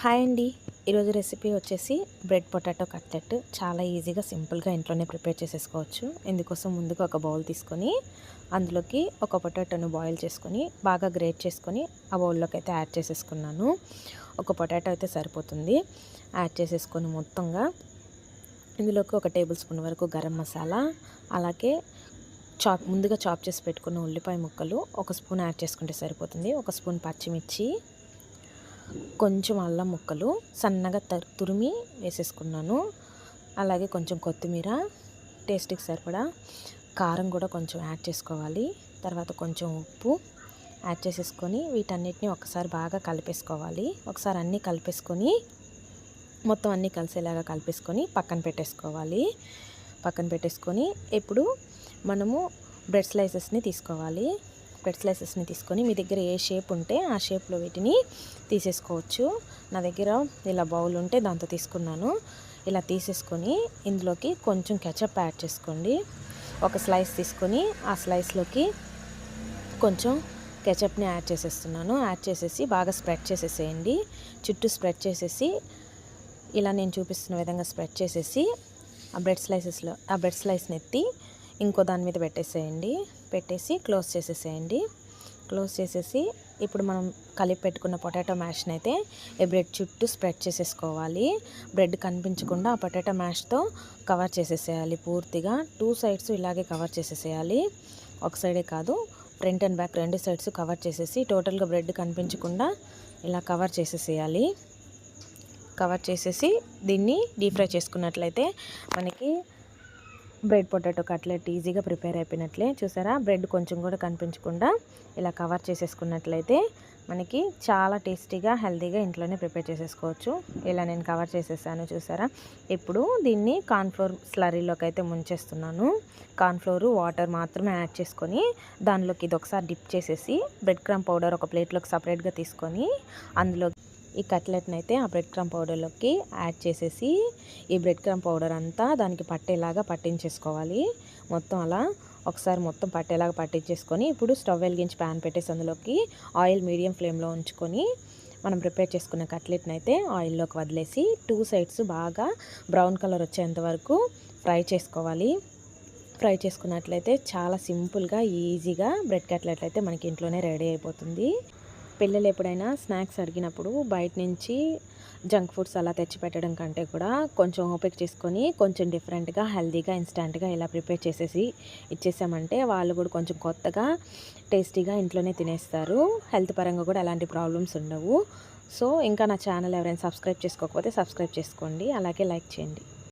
Hi అండి. ఈరోజు recipe వచ్చేసి బ్రెడ్ పొటాటో కట్లెట్. చాలా ఈజీగా సింపుల్గా ఇంట్లోనే ప్రిపేర్ చేసేసుకోవచ్చు. ఇందుకోసం ముందుగా ఒక బౌల్ తీసుకొని అందులోకి ఒక పొటాటోను బాయిల్ చేసుకొని బాగా గ్రేట్ చేసుకొని ఆ బౌల్లోకి అయితే యాడ్ చేసేసుకున్నాను. ఒక పొటాటో అయితే సరిపోతుంది. యాడ్ చేసేసుకొని మొత్తంగా ఇందులోకి ఒక టేబుల్ స్పూన్ వరకు గరం మసాలా అలాగే చాప్ ముందుగా చాప్ చేసి పెట్టుకున్న ఉల్లిపాయ ముక్కలు ఒక స్పూన్ యాడ్ చేసుకుంటే సరిపోతుంది. ఒక స్పూన్ పచ్చిమిర్చి కొంచెం అల్లం ముక్కలు సన్నగా తురిమి వేసేసుకున్నాను. అలాగే కొంచెం కొత్తిమీర టేస్ట్కి సరిపడా కారం కూడా కొంచెం యాడ్ చేసుకోవాలి. తర్వాత కొంచెం ఉప్పు యాడ్ చేసేసుకొని వీటన్నిటిని ఒకసారి బాగా కలిపేసుకోవాలి. ఒకసారి అన్నీ కలిపేసుకొని మొత్తం అన్నీ కలిసేలాగా కలిపేసుకొని పక్కన పెట్టేసుకోవాలి. పక్కన పెట్టేసుకొని ఇప్పుడు మనము బ్రెడ్ స్లైసెస్ని తీసుకోవాలి. బ్రెడ్ స్లైసెస్ని తీసుకొని మీ దగ్గర ఏ షేప్ ఉంటే ఆ షేప్లో వీటిని తీసేసుకోవచ్చు. నా దగ్గర ఇలా బౌల్ ఉంటే దాంతో తీసుకున్నాను. ఇలా తీసేసుకొని ఇందులోకి కొంచెం కెచప్ యాడ్ చేసుకోండి. ఒక స్లైస్ తీసుకొని ఆ స్లైస్లోకి కొంచెం కెచప్ని యాడ్ చేసేస్తున్నాను. యాడ్ చేసేసి బాగా స్ప్రెడ్ చేసేసేయండి. చుట్టూ స్ప్రెడ్ చేసేసి ఇలా నేను చూపిస్తున్న విధంగా స్ప్రెడ్ చేసేసి ఆ బ్రెడ్ స్లైసెస్లో ఆ బ్రెడ్ స్లైస్ని ఎత్తి ఇంకో దాని మీద పెట్టేసేయండి. పెట్టేసి క్లోజ్ చేసేసేయండి. క్లోజ్ చేసేసి ఇప్పుడు మనం కలిపి పెట్టుకున్న పొటాటో మ్యాష్ని అయితే ఈ బ్రెడ్ చుట్టూ స్ప్రెడ్ చేసేసుకోవాలి. బ్రెడ్ కనిపించకుండా ఆ పొటాటో మ్యాష్తో కవర్ చేసేసేయాలి పూర్తిగా. టూ సైడ్స్ ఇలాగే కవర్ చేసేసేయాలి. ఒక సైడే కాదు ఫ్రంట్ అండ్ బ్యాక్ రెండు సైడ్స్ కవర్ చేసేసి టోటల్గా బ్రెడ్ కనిపించకుండా ఇలా కవర్ చేసేసేయాలి. కవర్ చేసేసి దీన్ని డీప్ ఫ్రై చేసుకున్నట్లయితే మనకి బ్రెడ్ పొటాటో కట్లెట్ ఈజీగా ప్రిపేర్ అయిపోయినట్లే. చూసారా? బ్రెడ్ కొంచెం కూడా కనిపించకుండా ఇలా కవర్ చేసేసుకున్నట్లయితే మనకి చాలా టేస్టీగా హెల్తీగా ఇంట్లోనే ప్రిపేర్ చేసేసుకోవచ్చు. ఇలా నేను కవర్ చేసేసాను చూసారా? ఇప్పుడు దీన్ని కార్న్ఫ్లోర్ స్లరీలోకి అయితే ముంచేస్తున్నాను. కార్న్ఫ్లోర్ వాటర్ మాత్రమే యాడ్ చేసుకొని దానిలోకి ఇది ఒకసారి డిప్ చేసేసి బ్రెడ్ క్రమ్ పౌడర్ ఒక ప్లేట్లోకి సపరేట్గా తీసుకొని అందులో ఈ కట్లెట్ని అయితే ఆ బ్రెడ్ క్రమ్ పౌడర్లోకి యాడ్ చేసేసి ఈ బ్రెడ్ క్రమ్ పౌడర్ అంతా దానికి పట్టేలాగా పట్టించేసుకోవాలి. మొత్తం అలా ఒకసారి మొత్తం పట్టేలాగా పట్టించేసుకొని ఇప్పుడు స్టవ్ వెలిగించి ప్యాన్ పెట్టేసి అందులోకి ఆయిల్ మీడియం ఫ్లేమ్లో ఉంచుకొని మనం ప్రిపేర్ చేసుకున్న కట్లెట్ని అయితే ఆయిల్లోకి వదిలేసి టూ సైడ్స్ బాగా బ్రౌన్ కలర్ వచ్చేంత వరకు ఫ్రై చేసుకోవాలి. ఫ్రై చేసుకున్నట్లయితే చాలా సింపుల్గా ఈజీగా బ్రెడ్ కట్లెట్ అయితే మనకి ఇంట్లోనే రెడీ అయిపోతుంది. పిల్లలు ఎప్పుడైనా స్నాక్స్ అడిగినప్పుడు బయట నుంచి జంక్ ఫుడ్స్ అలా తెచ్చి పెట్టడం కంటే కూడా కొంచెం ఓపిక చేసుకొని కొంచెం డిఫరెంట్గా హెల్తీగా ఇన్స్టాంట్గా ఇలా ప్రిపేర్ చేసేసి ఇచ్చేసామంటే వాళ్ళు కూడా కొంచెం కొత్తగా టేస్టీగా ఇంట్లోనే తినేస్తారు. హెల్త్ పరంగా కూడా ఎలాంటి ప్రాబ్లమ్స్ ఉండవు. సో ఇంకా నా ఛానల్ ఎవరైనా సబ్స్క్రైబ్ చేసుకోకపోతే సబ్స్క్రైబ్ చేసుకోండి. అలాగే లైక్ చేయండి.